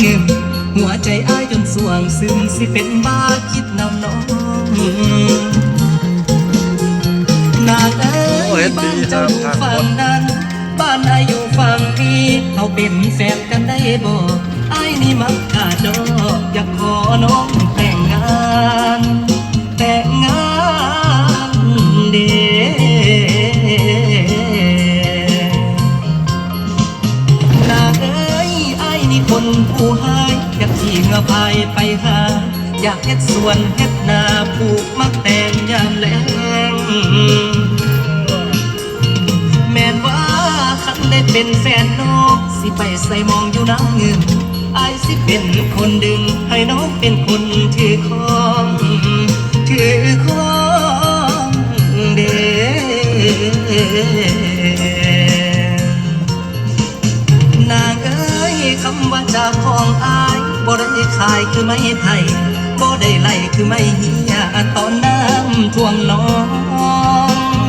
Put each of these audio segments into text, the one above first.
เงิมหัวใจอ้ายจนสวงซึมสิเป็นบ้าคิดนำน้องนางเอ้โอ้ยยบ้านดีครัเจ้าบอยู่ทางฝั่งนั้น บ้านนายอยู่ฝั่งนี้เขาเป็นแฟนกันได้บ่ไอ้ายนี่มักกาดอกอยากขอน้องแต่งงาน คนผู้หายอยากขี่เงือพายไปหา อยากเฮ็ดสวนเฮ็ดนาปลูกมักแตงยามแลงแม่นว่าคันได้เป็นแฟนน้องสิไปใส่มองอยู่น้ำเงินไอ้ายสิเป็นคนดึง ให้น้องเป็นคนถือของถือของเด้ำว่าจากของอายบ่ได้ขายคือไม่ไทยบ่ได้ไล่คือไม่เฮียตอนน้ำท่วมหน้อง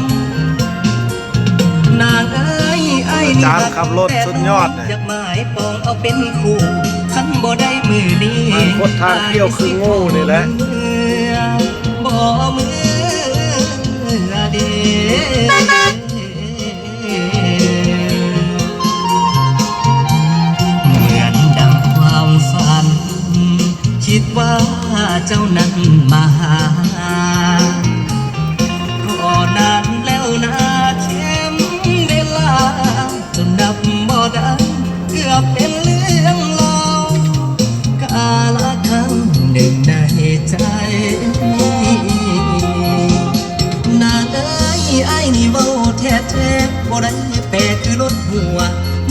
นางเอ้ยไอ้ายนี่จานขับรถสุดยอดเลยอยากหมายปองเอาเป็นคู่คันบ่ได้มือนี้มันโคตรทางเที่ยวคือโง่นี่แหละบ่มือเด้ เจ้านั้นมาหาก็นานแล้วนะเข็มเวลาจนนับบ่ได้เกือบเป็นเรื่องเล่ากาละครั้งหนึ่งในใจนาเอ้ยไอ้นี่เว้าแท้แท้ๆบ่ได้แปลคือรถหัว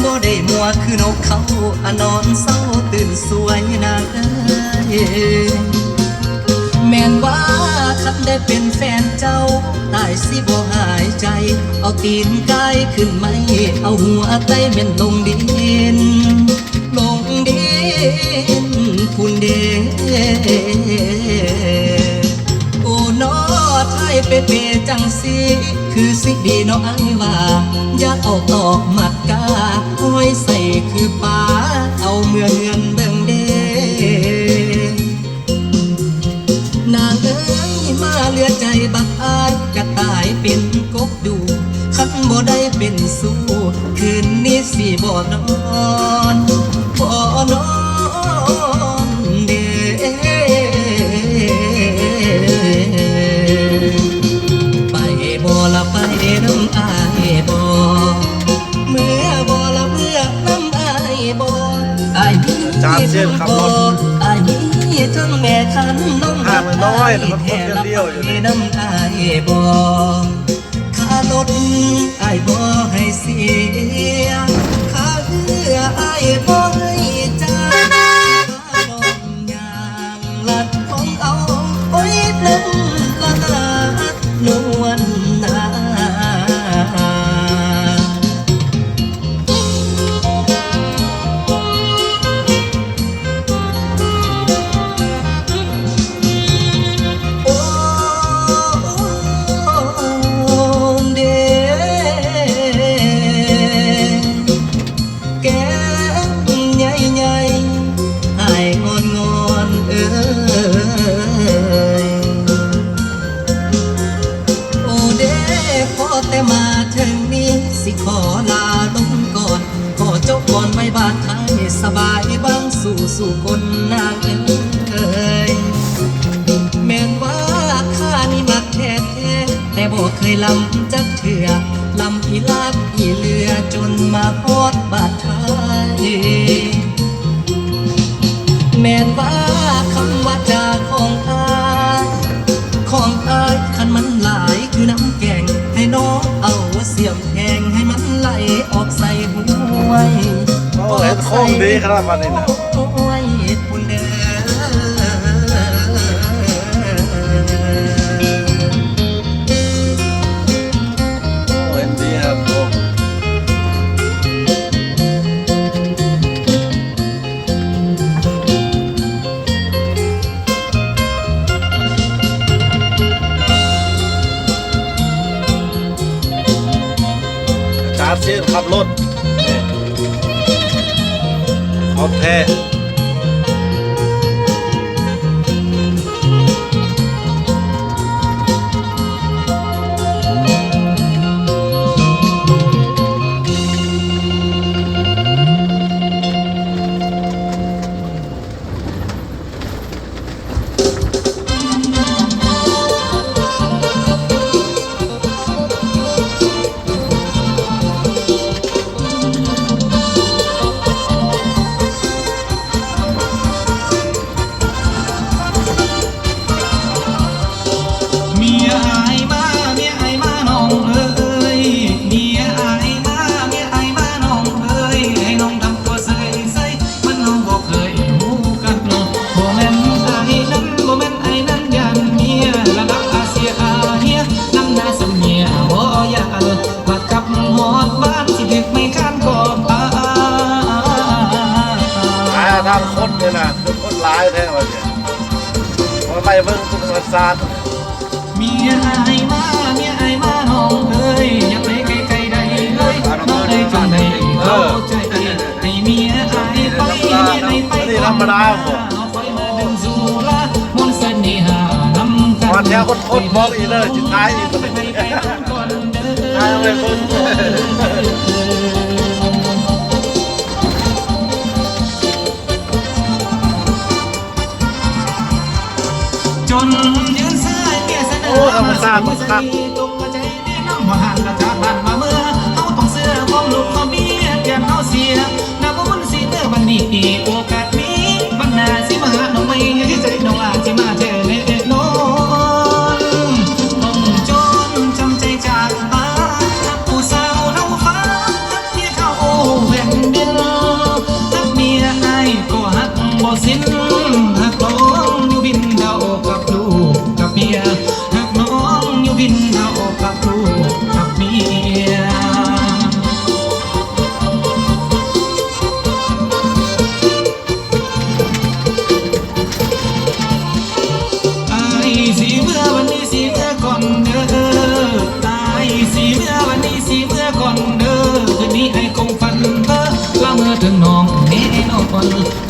บ่ได้มัวคือนกเขาอนอนเศร้าตื่นสวยนางเอ้ย ม่นว่าคันได้เป็นแฟนเจ้า ตายสิบ่หายใจ เอาตีนกายขึ้นไหมเอาหัวไตเม่นลงดิน ลงดินพุ่นเดโอ้นอไทยเปเปจังสีคือสิดีเนาะไอว่า อยาเอาตอกหมัดกาห้อยใส่คือป่าเอาเมืองเงิน สิบ่นอนบ่นอนเด้ไปบ่ละไปน้ำอายบ่เมื่อบ่ละเมื่อน้ำอายบ่อายมีจานเส้นขับรถอายมีทั้งแม่คันน้องห้ามมันน้อยแต่มันคนเดียวอยู่น้ำอายบ่ค่ารถอายบ่ให้เสีย ค่าเรื ใหญ่ใหญ่หายงอนงอนเอ้ยโอ้เดพอแต่มาถึงนี้สิขอลาลงก่อน ขอจบก่อนไม่บาดไทยสบายบ้างสู่สู่คนนางเอ้ยแม่นว่าข้านี่มักแท้แท้แต่บอกเคยลำจักเถื่อลำอีลากอีเรือจนมาพอ ค้งดีขนาดนั้นนี่นะห้วยปุ่นเด้อโอ้เห็นดีครับอ้จานเส้นขับรถ โอเค ก็ตาตายทำคนเนี่ยนะคือคนร้ายแท้เลยเนี่ยมาไล่เบิ่งทุกสัตว์สัตว์เมียไอมาเมียไอมาห้องเอ้ยอย่าไปไกลๆไดเลยน้ได้จนได้เข้าใจให้เมียไอไปเมียไอไปนี่ธรรมดาผมวันนี้คนคนมองอีเลยจิตท้ายอีกท้ายเลยคน Pakpak.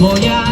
Твоя.